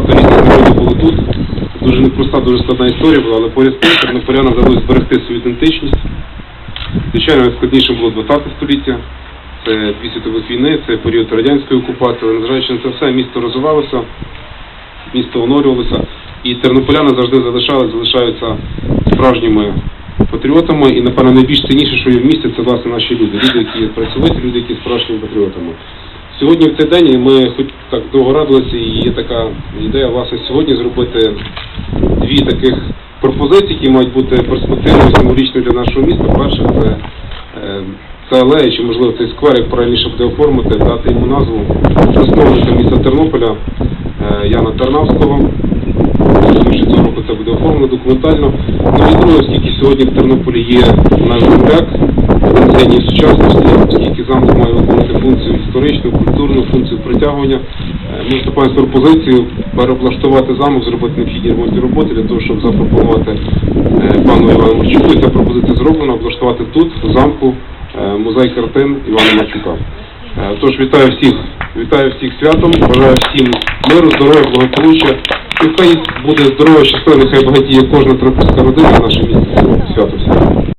багато різних народів було тут. Дуже непроста, дуже складна історія була, але поряд з тим тернополянам вдалося зберегти свою ідентичність. Звичайно, найскладнішим було 20 століття, це дві світових війни, це період радянської окупації, але незважаючи на це все, місто розвивалося, місто оновлювалося, і тернополяни завжди залишали, залишаються справжніми патріотами, і, напевно, найбільш цінніше, що є в місті, це власне наші люди, люди, які працьовиті, люди, які справжніми патріотами. Сьогодні в цей день ми хоч так довго радилися, і є така ідея, власне, сьогодні зробити дві таких пропозиції, які мають бути перспективною, символічною для нашого міста. Перше, це е, це алея, чи можливо цей сквер, як правильніше буде оформити, дати йому назву засновника міста Тернополя е, Яна Тарнавського. Цього року це буде оформлено документально. Ну і друге, оскільки сьогодні в Тернополі є наш земляк, геній сучасності, оскільки замок має виконувати функцію історичну, культурну, функцію притягування, е, ми виступаємо з пропозицією переоблаштувати замок, зробити необхідні ремонтні роботи для того, щоб запропонувати е, пану Івану Марчуку, і ця пропозиція зроблена, облаштувати тут, в замку, е, музей картин Івана Марчука. Тож вітаю всіх, вітаю всіх святом, бажаю всім миру, здоров'я, благополуччя. І хай буде здоров'я, щасливо, нехай багатіє кожна терапевтська родина в нашому місті. Свято всім.